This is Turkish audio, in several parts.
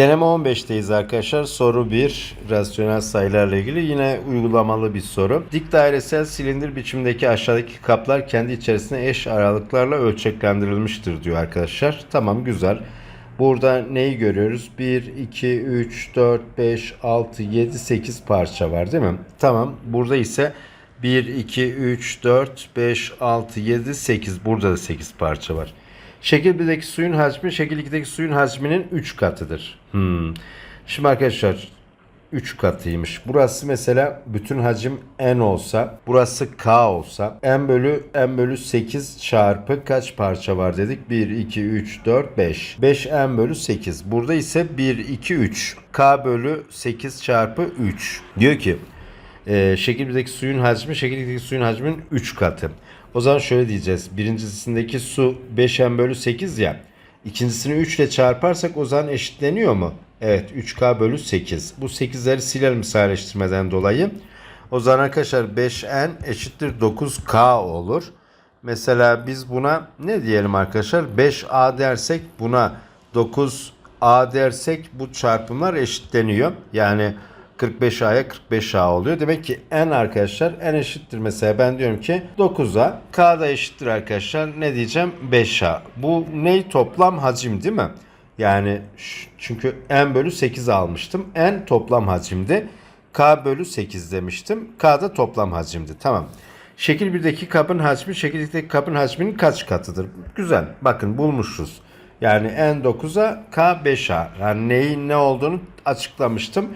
Deneme 15'teyiz arkadaşlar. Soru 1 rasyonel sayılarla ilgili yine uygulamalı bir soru. Dik dairesel silindir biçimdeki aşağıdaki kaplar kendi içerisinde eş aralıklarla ölçeklendirilmiştir diyor arkadaşlar. Tamam güzel. Burada neyi görüyoruz? 1, 2, 3, 4, 5, 6, 7, 8 parça var değil mi? Tamam. Burada ise 1, 2, 3, 4, 5, 6, 7, 8. Burada da 8 parça var. Şekil 1'deki suyun hacmi şekil 2'deki suyun hacminin 3 katıdır. Hmm. Şimdi arkadaşlar 3 katıymış. Burası mesela bütün hacim n olsa, burası k olsa n bölü n bölü 8 çarpı kaç parça var dedik? 1, 2, 3, 4, 5. 5 n bölü 8. Burada ise 1, 2, 3. k bölü 8 çarpı 3. Diyor ki e, şekil 1'deki suyun hacmi şekil 2'deki suyun hacminin 3 katı. O zaman şöyle diyeceğiz. Birincisindeki su 5m bölü 8 ya. İkincisini 3 ile çarparsak o zaman eşitleniyor mu? Evet 3k bölü 8. Bu 8'leri silelim sadeleştirmeden dolayı. O zaman arkadaşlar 5n eşittir 9k olur. Mesela biz buna ne diyelim arkadaşlar? 5a dersek buna 9a dersek bu çarpımlar eşitleniyor. Yani 45A'ya 45A oluyor. Demek ki N arkadaşlar N eşittir mesela ben diyorum ki 9A. K da eşittir arkadaşlar. Ne diyeceğim? 5A. Bu ney toplam hacim değil mi? Yani çünkü N bölü 8 almıştım. N toplam hacimdi. K bölü 8 demiştim. K da toplam hacimdi. Tamam. Şekil 1'deki kabın hacmi şekil 2'deki kabın hacminin kaç katıdır? Güzel. Bakın bulmuşuz. Yani N 9'a K 5A. Yani neyin ne olduğunu açıklamıştım.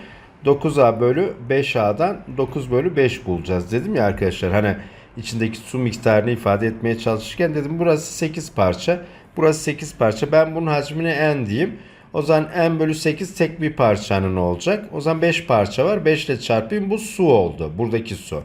9A bölü 5A'dan 9 bölü 5 bulacağız dedim ya arkadaşlar. Hani içindeki su miktarını ifade etmeye çalışırken dedim burası 8 parça. Burası 8 parça. Ben bunun hacmine n diyeyim. O zaman n bölü 8 tek bir parçanın olacak. O zaman 5 parça var. 5 ile çarpayım bu su oldu. Buradaki su.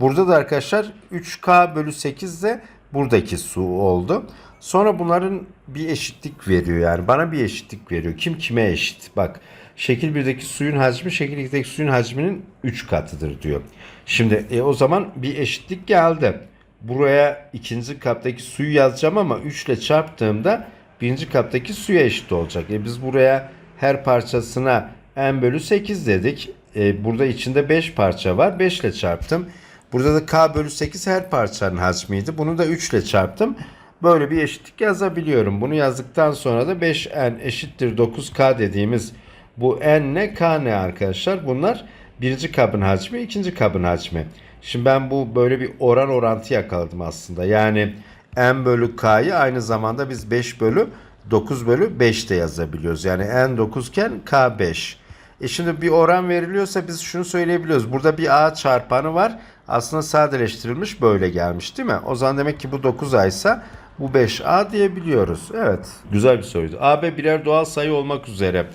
Burada da arkadaşlar 3K bölü 8 de buradaki su oldu. Sonra bunların bir eşitlik veriyor yani. Bana bir eşitlik veriyor. Kim kime eşit? Bak şekil 1'deki suyun hacmi şekil 2'deki suyun hacminin 3 katıdır diyor. Şimdi e, o zaman bir eşitlik geldi. Buraya ikinci kaptaki suyu yazacağım ama 3 ile çarptığımda birinci kaptaki suya eşit olacak. E biz buraya her parçasına n bölü 8 dedik. E, burada içinde 5 parça var. 5 ile çarptım. Burada da k bölü 8 her parçanın hacmiydi. Bunu da 3 ile çarptım. Böyle bir eşitlik yazabiliyorum. Bunu yazdıktan sonra da 5n eşittir 9k dediğimiz bu n ne k ne arkadaşlar? Bunlar birinci kabın hacmi, ikinci kabın hacmi. Şimdi ben bu böyle bir oran orantı yakaladım aslında. Yani n bölü k'yı aynı zamanda biz 5 bölü 9 bölü 5 de yazabiliyoruz. Yani n 9 iken k 5. E şimdi bir oran veriliyorsa biz şunu söyleyebiliyoruz. Burada bir a çarpanı var. Aslında sadeleştirilmiş böyle gelmiş değil mi? O zaman demek ki bu 9a ise bu 5a diyebiliyoruz. Evet. Güzel bir soruydu. AB birer doğal sayı olmak üzere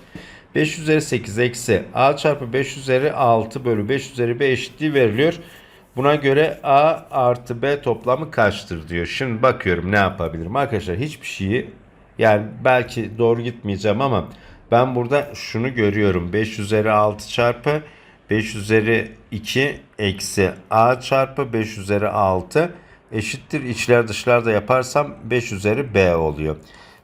5 üzeri 8 eksi a çarpı 5 üzeri 6 bölü 5 üzeri b eşitliği veriliyor. Buna göre a artı b toplamı kaçtır diyor. Şimdi bakıyorum ne yapabilirim. Arkadaşlar hiçbir şeyi yani belki doğru gitmeyeceğim ama ben burada şunu görüyorum. 5 üzeri 6 çarpı 5 üzeri 2 eksi a çarpı 5 üzeri 6 eşittir. İçler dışlar da yaparsam 5 üzeri b oluyor.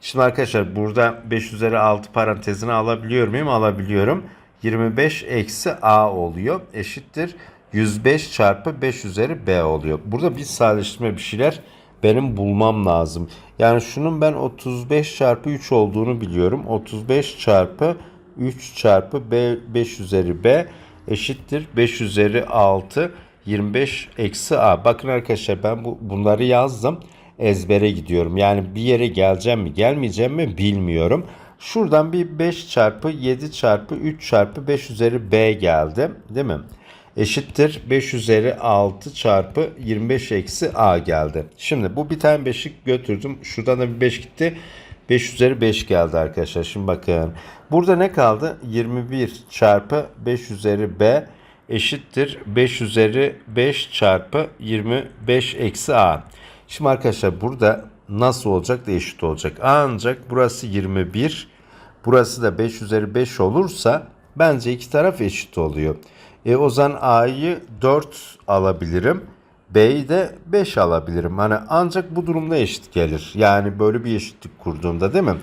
Şimdi arkadaşlar burada 5 üzeri 6 parantezini alabiliyor muyum? Alabiliyorum. 25 eksi a oluyor. Eşittir. 105 çarpı 5 üzeri b oluyor. Burada bir sadeleştirme bir şeyler benim bulmam lazım. Yani şunun ben 35 çarpı 3 olduğunu biliyorum. 35 çarpı 3 çarpı b 5 üzeri b eşittir. 5 üzeri 6 25 eksi a. Bakın arkadaşlar ben bu, bunları yazdım ezbere gidiyorum. Yani bir yere geleceğim mi gelmeyeceğim mi bilmiyorum. Şuradan bir 5 çarpı 7 çarpı 3 çarpı 5 üzeri b geldi. Değil mi? Eşittir 5 üzeri 6 çarpı 25 eksi a geldi. Şimdi bu bir tane 5'i götürdüm. Şuradan da bir 5 gitti. 5 üzeri 5 geldi arkadaşlar. Şimdi bakın. Burada ne kaldı? 21 çarpı 5 üzeri b eşittir 5 üzeri 5 çarpı 25 eksi a. Şimdi arkadaşlar burada nasıl olacak da eşit olacak. Ancak burası 21. Burası da 5 üzeri 5 olursa bence iki taraf eşit oluyor. E o zaman A'yı 4 alabilirim. B'yi de 5 alabilirim. Hani ancak bu durumda eşit gelir. Yani böyle bir eşitlik kurduğumda değil mi?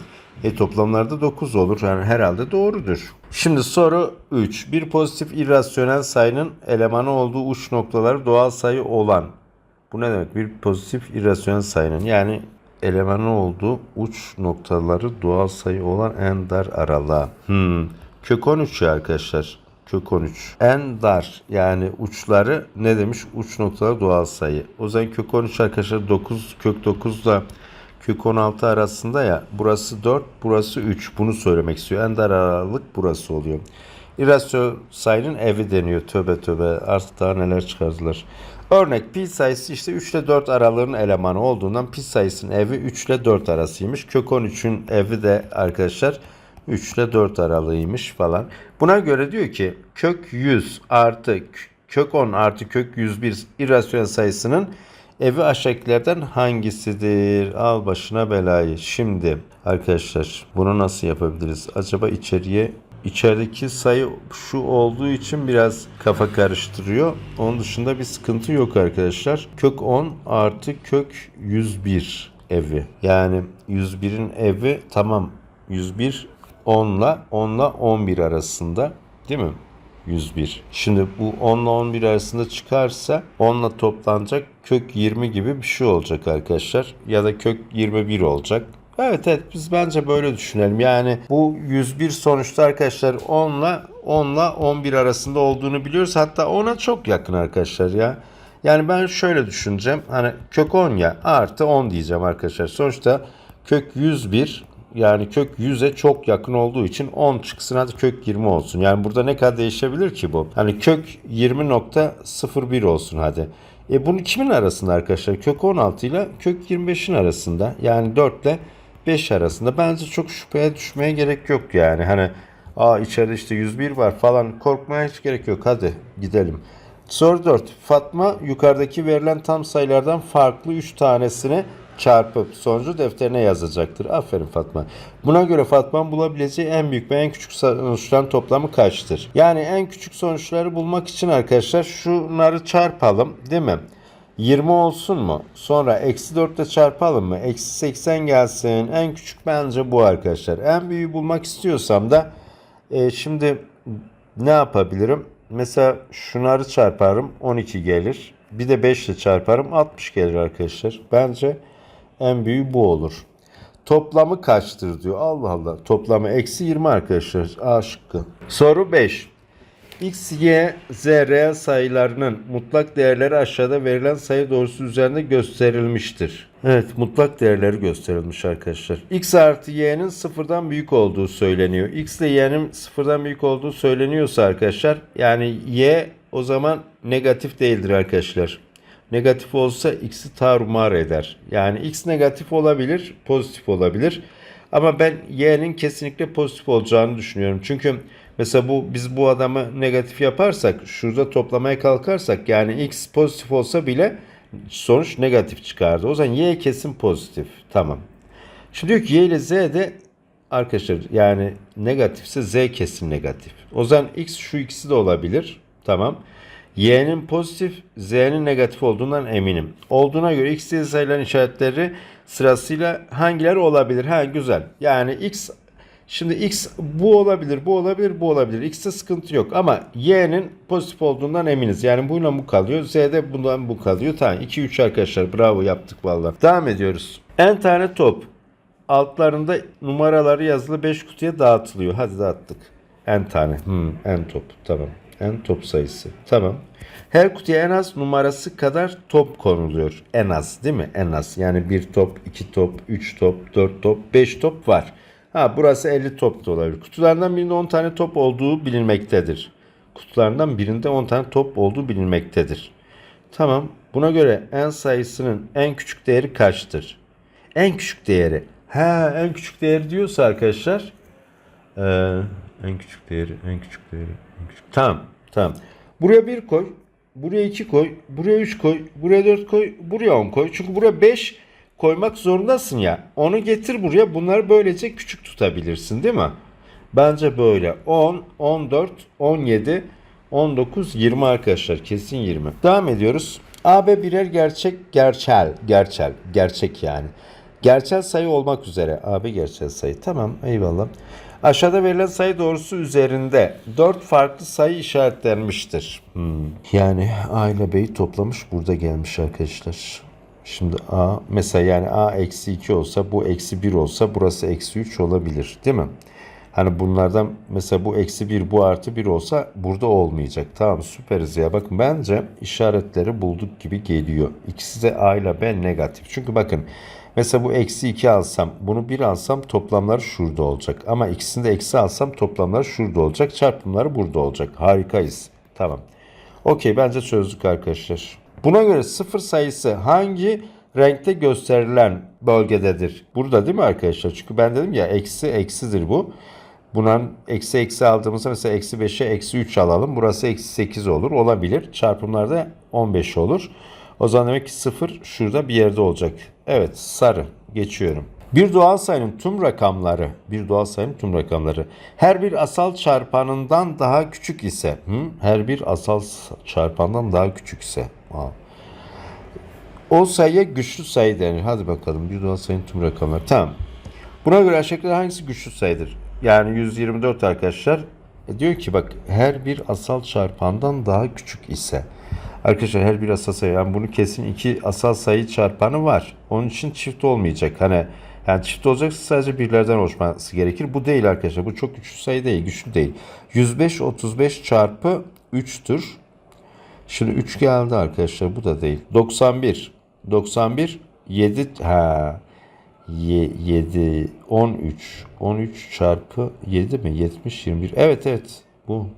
E toplamlarda 9 olur. Yani herhalde doğrudur. Şimdi soru 3. Bir pozitif irrasyonel sayının elemanı olduğu uç noktaları doğal sayı olan. Bu ne demek? Bir pozitif irrasyonel sayının yani elemanı olduğu uç noktaları doğal sayı olan en dar aralığa. Hmm. Kök 13 ya arkadaşlar. Kök 13. En dar yani uçları ne demiş? Uç noktaları doğal sayı. O zaman kök 13 arkadaşlar 9 kök 9 da kök 16 arasında ya. Burası 4 burası 3. Bunu söylemek istiyor. En dar aralık burası oluyor. İrasyon sayının evi deniyor. Töbe töbe artık daha neler çıkardılar. Örnek pi sayısı işte 3 ile 4 aralığının elemanı olduğundan pi sayısının evi 3 ile 4 arasıymış. Kök 13'ün evi de arkadaşlar 3 ile 4 aralığıymış falan. Buna göre diyor ki kök 100 artı kök 10 artı kök 101 irrasyonel sayısının evi aşağıdakilerden hangisidir? Al başına belayı. Şimdi arkadaşlar bunu nasıl yapabiliriz? Acaba içeriye içerideki sayı şu olduğu için biraz kafa karıştırıyor. Onun dışında bir sıkıntı yok arkadaşlar. Kök 10 artı kök 101 evi. Yani 101'in evi tamam 101 10 ile 10 ile 11 arasında değil mi? 101. Şimdi bu 10 ile 11 arasında çıkarsa 10 ile toplanacak kök 20 gibi bir şey olacak arkadaşlar. Ya da kök 21 olacak. Evet evet biz bence böyle düşünelim. Yani bu 101 sonuçta arkadaşlar 10 ile 10 ile 11 arasında olduğunu biliyoruz. Hatta 10'a çok yakın arkadaşlar ya. Yani ben şöyle düşüneceğim. Hani kök 10 ya artı 10 diyeceğim arkadaşlar. Sonuçta kök 101 yani kök 100'e çok yakın olduğu için 10 çıksın hadi kök 20 olsun. Yani burada ne kadar değişebilir ki bu? Hani kök 20.01 olsun hadi. E bunu kimin arasında arkadaşlar? Kök 16 ile kök 25'in arasında. Yani 4 ile 5 arasında. Bence çok şüpheye düşmeye gerek yok yani. Hani aa içeride işte 101 var falan korkmaya hiç gerek yok. Hadi gidelim. Soru 4. Fatma yukarıdaki verilen tam sayılardan farklı 3 tanesini çarpıp sonucu defterine yazacaktır. Aferin Fatma. Buna göre Fatma'nın bulabileceği en büyük ve en küçük sonuçların toplamı kaçtır? Yani en küçük sonuçları bulmak için arkadaşlar şunları çarpalım değil mi? 20 olsun mu? Sonra eksi 4 ile çarpalım mı? Eksi 80 gelsin. En küçük bence bu arkadaşlar. En büyüğü bulmak istiyorsam da e, şimdi ne yapabilirim? Mesela şunları çarparım 12 gelir. Bir de 5 ile çarparım 60 gelir arkadaşlar. Bence en büyüğü bu olur. Toplamı kaçtır diyor. Allah Allah. Toplamı eksi 20 arkadaşlar. A şıkkı. Soru 5. X, Y, Z reel sayılarının mutlak değerleri aşağıda verilen sayı doğrusu üzerinde gösterilmiştir. Evet mutlak değerleri gösterilmiş arkadaşlar. X artı Y'nin sıfırdan büyük olduğu söyleniyor. X ile Y'nin sıfırdan büyük olduğu söyleniyorsa arkadaşlar yani Y o zaman negatif değildir arkadaşlar. Negatif olsa X'i tarumar eder. Yani X negatif olabilir, pozitif olabilir. Ama ben Y'nin kesinlikle pozitif olacağını düşünüyorum. Çünkü mesela bu biz bu adamı negatif yaparsak, şurada toplamaya kalkarsak yani X pozitif olsa bile sonuç negatif çıkardı. O zaman Y kesin pozitif. Tamam. Şimdi diyor ki Y ile Z de arkadaşlar yani negatifse Z kesin negatif. O zaman X şu ikisi de olabilir. Tamam. Y'nin pozitif, Z'nin negatif olduğundan eminim. Olduğuna göre X diye sayılan işaretleri sırasıyla hangileri olabilir? Ha güzel. Yani X Şimdi X bu olabilir, bu olabilir, bu olabilir. X'te sıkıntı yok ama Y'nin pozitif olduğundan eminiz. Yani buyla bu kalıyor. Z'de bundan bu kalıyor. Tamam 2-3 arkadaşlar bravo yaptık vallahi. Devam ediyoruz. En tane top. Altlarında numaraları yazılı 5 kutuya dağıtılıyor. Hadi dağıttık. En tane. Hmm, en top. Tamam. En top sayısı. Tamam. Her kutuya en az numarası kadar top konuluyor. En az değil mi? En az. Yani bir top, iki top, üç top, dört top, beş top var. Ha burası 50 top da olabilir. Kutulardan birinde 10 tane top olduğu bilinmektedir. Kutulardan birinde 10 tane top olduğu bilinmektedir. Tamam. Buna göre en sayısının en küçük değeri kaçtır? En küçük değeri. Ha en küçük değeri diyorsa arkadaşlar. Ee, en küçük değeri, en küçük değeri, en küçük. Tamam, tamam. Buraya 1 koy, buraya 2 koy, buraya 3 koy, buraya 4 koy, buraya 10 koy. Çünkü buraya 5 koymak zorundasın ya. Onu getir buraya. Bunları böylece küçük tutabilirsin değil mi? Bence böyle. 10, 14, 17, 19, 20 arkadaşlar. Kesin 20. Devam ediyoruz. AB birer gerçek, gerçel, gerçel, gerçek yani. Gerçel sayı olmak üzere. Abi gerçel sayı. Tamam eyvallah. Aşağıda verilen sayı doğrusu üzerinde 4 farklı sayı işaretlenmiştir. Hmm. Yani A ile B'yi toplamış burada gelmiş arkadaşlar. Şimdi A mesela yani A eksi 2 olsa bu eksi 1 olsa burası eksi 3 olabilir değil mi? Hani bunlardan mesela bu eksi 1 bu artı 1 olsa burada olmayacak. Tamam süperiz ya. Bakın bence işaretleri bulduk gibi geliyor. İkisi de A ile B negatif. Çünkü bakın mesela bu eksi 2 alsam bunu 1 alsam toplamlar şurada olacak. Ama ikisini de eksi alsam toplamlar şurada olacak. Çarpımları burada olacak. Harikayız. Tamam. Okey bence çözdük arkadaşlar. Buna göre sıfır sayısı hangi renkte gösterilen bölgededir? Burada değil mi arkadaşlar? Çünkü ben dedim ya eksi eksidir bu. Bundan eksi eksi aldığımızda mesela eksi 5'e eksi 3 alalım. Burası eksi 8 olur. Olabilir. Çarpımlarda 15 olur. O zaman demek ki 0 şurada bir yerde olacak. Evet sarı. Geçiyorum. Bir doğal sayının tüm rakamları, bir doğal sayının tüm rakamları her bir asal çarpanından daha küçük ise, hı? her bir asal çarpandan daha küçük ise, o sayıya güçlü sayı denir. Hadi bakalım bir doğal sayının tüm rakamları. Tamam. Buna göre aşağıdaki hangisi güçlü sayıdır? Yani 124 arkadaşlar. E diyor ki bak her bir asal çarpandan daha küçük ise. Arkadaşlar her bir asal sayı yani bunu kesin iki asal sayı çarpanı var. Onun için çift olmayacak. Hani yani çift olacaksa sadece birlerden oluşması gerekir. Bu değil arkadaşlar. Bu çok güçlü sayı değil. Güçlü değil. 105 35 çarpı 3'tür. Şimdi 3 geldi arkadaşlar. Bu da değil. 91. 91 7 ha 7 13 13 çarpı 7 mi? 70 21. Evet evet. Bu.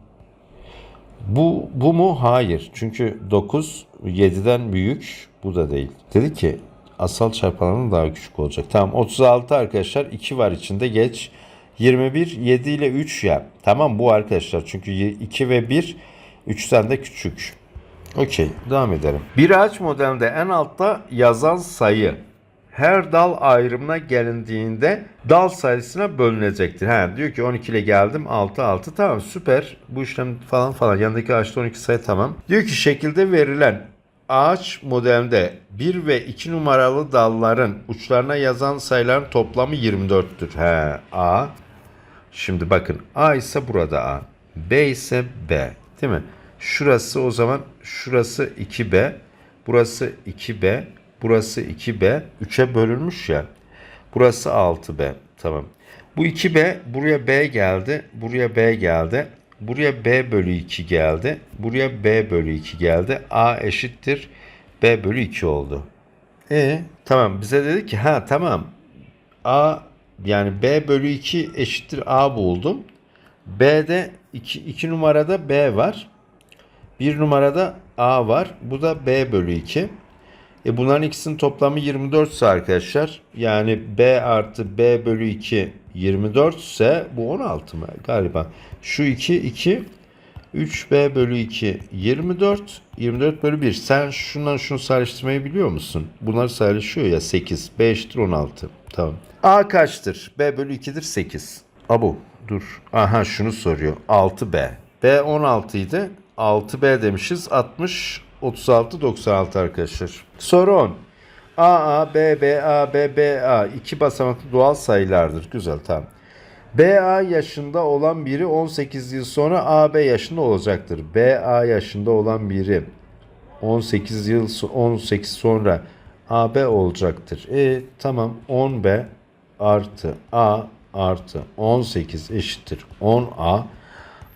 Bu bu mu? Hayır. Çünkü 9 7'den büyük. Bu da değil. Dedi ki asal çarpanların daha küçük olacak. Tamam 36 arkadaşlar 2 var içinde geç. 21 7 ile 3 ya. Tamam bu arkadaşlar çünkü 2 ve 1 3'ten de küçük. Okey devam edelim. Bir ağaç modelinde en altta yazan sayı her dal ayrımına gelindiğinde dal sayısına bölünecektir. Ha, diyor ki 12 ile geldim 6 6 tamam süper bu işlem falan falan yanındaki ağaçta 12 sayı tamam. Diyor ki şekilde verilen ağaç modelinde 1 ve 2 numaralı dalların uçlarına yazan sayıların toplamı 24'tür. He A. Şimdi bakın A ise burada A. B ise B. Değil mi? Şurası o zaman şurası 2B. Burası 2B. Burası 2B. 3'e bölünmüş ya. Burası 6B. Tamam. Bu 2B buraya B geldi. Buraya B geldi. Buraya B bölü 2 geldi. Buraya B bölü 2 geldi. A eşittir B bölü 2 oldu. E tamam bize dedi ki ha tamam. A yani B bölü 2 eşittir A buldum. B'de 2, 2 numarada B var. 1 numarada A var. Bu da B bölü 2. E bunların ikisinin toplamı 24 ise arkadaşlar yani B artı B bölü 2 24 ise bu 16 mı galiba. Şu 2 2 3B bölü 2 24 24 bölü 1. Sen şundan şunu sadeleştirmeyi biliyor musun? Bunlar sadeleşiyor ya 8. B eşittir 16. Tamam. A kaçtır? B bölü 2'dir 8. Abu dur. Aha şunu soruyor. 6B. B 16 idi. 6B demişiz. 60 36 96 arkadaşlar. Soru 10. A A B B A B B A iki basamaklı doğal sayılardır. Güzel tamam. BA yaşında olan biri 18 yıl sonra AB yaşında olacaktır. BA yaşında olan biri 18 yıl 18 sonra AB olacaktır. E tamam 10B artı A artı 18 eşittir 10A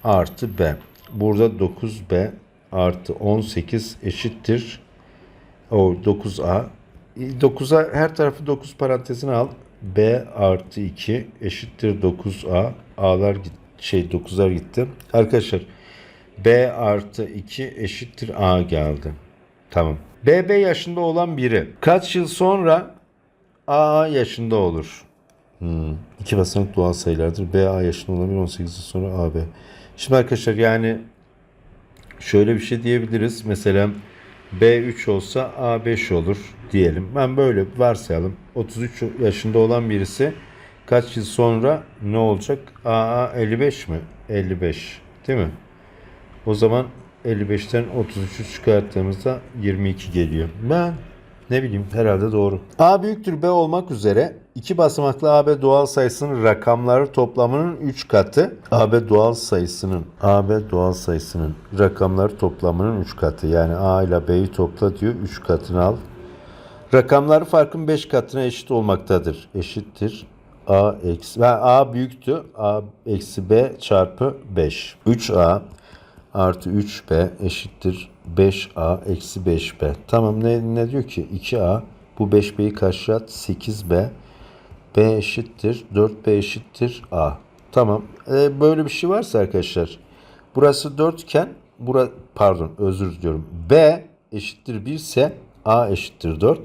artı B. Burada 9B artı 18 eşittir o 9A. 9'a her tarafı 9 parantezine al. B artı 2 eşittir 9A. A'lar şey 9'lar gitti. Arkadaşlar B artı 2 eşittir A geldi. Tamam. BB yaşında olan biri kaç yıl sonra AA yaşında olur? Hmm. İki basamak doğal sayılardır. BA yaşında olan biri 18 yıl sonra AB. Şimdi arkadaşlar yani şöyle bir şey diyebiliriz. Mesela B3 olsa A5 olur diyelim. Ben böyle varsayalım. 33 yaşında olan birisi kaç yıl sonra ne olacak? AA 55 mi? 55 değil mi? O zaman 55'ten 33'ü çıkarttığımızda 22 geliyor. Ben Ne bileyim herhalde doğru. A büyüktür B olmak üzere iki basamaklı AB doğal sayısının rakamları toplamının 3 katı. AB doğal sayısının AB doğal sayısının rakamları toplamının 3 katı. Yani A ile B'yi topla diyor 3 katını al. Rakamları farkın 5 katına eşit olmaktadır. Eşittir. A eksi ve A büyüktü. A eksi B çarpı 5. 3A artı 3B eşittir 5A eksi 5B. Tamam ne, ne diyor ki? 2A bu 5B'yi karşıya at 8B B eşittir 4B eşittir A. Tamam. Ee, böyle bir şey varsa arkadaşlar burası 4 iken bura pardon özür diliyorum. B eşittir 1 ise A eşittir 4.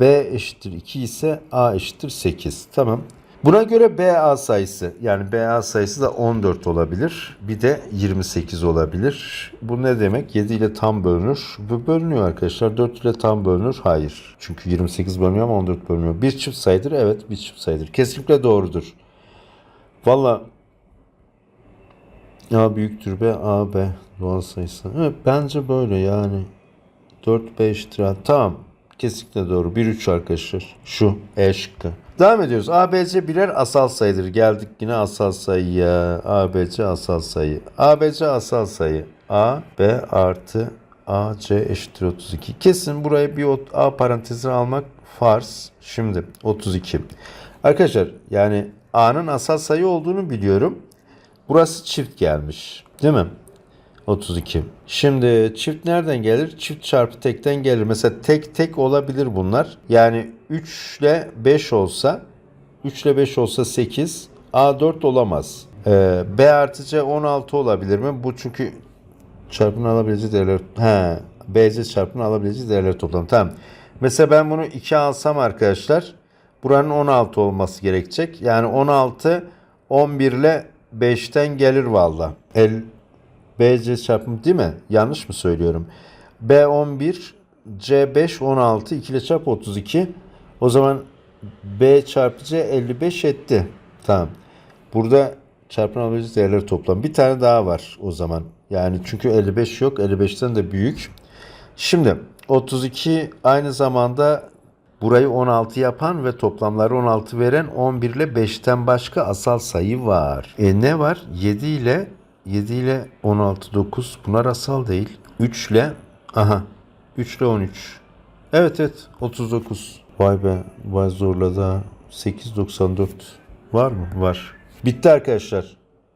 B eşittir 2 ise A eşittir 8. Tamam. Buna göre BA sayısı yani BA sayısı da 14 olabilir. Bir de 28 olabilir. Bu ne demek? 7 ile tam bölünür. Bu bölünüyor arkadaşlar. 4 ile tam bölünür. Hayır. Çünkü 28 bölünüyor ama 14 bölünüyor. Bir çift sayıdır. Evet bir çift sayıdır. Kesinlikle doğrudur. Valla A büyüktür B, A, B doğal sayısı. Evet, bence böyle yani. 4, 5 lira. Tamam. Kesinlikle doğru. 1, 3 arkadaşlar. Şu E şıkkı. Devam ediyoruz. ABC birer asal sayıdır. Geldik yine asal sayıya. ABC asal sayı. ABC asal sayı. A, B artı AC eşittir 32. Kesin buraya bir A parantezine almak farz. Şimdi 32. Arkadaşlar yani A'nın asal sayı olduğunu biliyorum. Burası çift gelmiş. Değil mi? 32. Şimdi çift nereden gelir? Çift çarpı tekten gelir. Mesela tek tek olabilir bunlar. Yani 3 ile 5 olsa 3 ile 5 olsa 8. A4 olamaz. Ee, B artı C 16 olabilir mi? Bu çünkü çarpını alabileceği değerler. He, BC çarpını alabileceği değerler toplamı. Tamam. Mesela ben bunu 2 alsam arkadaşlar buranın 16 olması gerekecek. Yani 16 11 ile 5'ten gelir valla. BC çarpımı değil mi? Yanlış mı söylüyorum? B11 C5 16 2 ile çarp 32. O zaman B çarpı C 55 etti. Tamam. Burada çarpım alabileceğiz değerleri toplam. Bir tane daha var o zaman. Yani çünkü 55 yok. 55'ten de büyük. Şimdi 32 aynı zamanda burayı 16 yapan ve toplamları 16 veren 11 ile 5'ten başka asal sayı var. E ne var? 7 ile 7 ile 16 9 bunlar asal değil. 3 ile aha 3 ile 13. Evet evet 39. Vay be vay zorladı ha. 894 var mı? Var. Bitti arkadaşlar.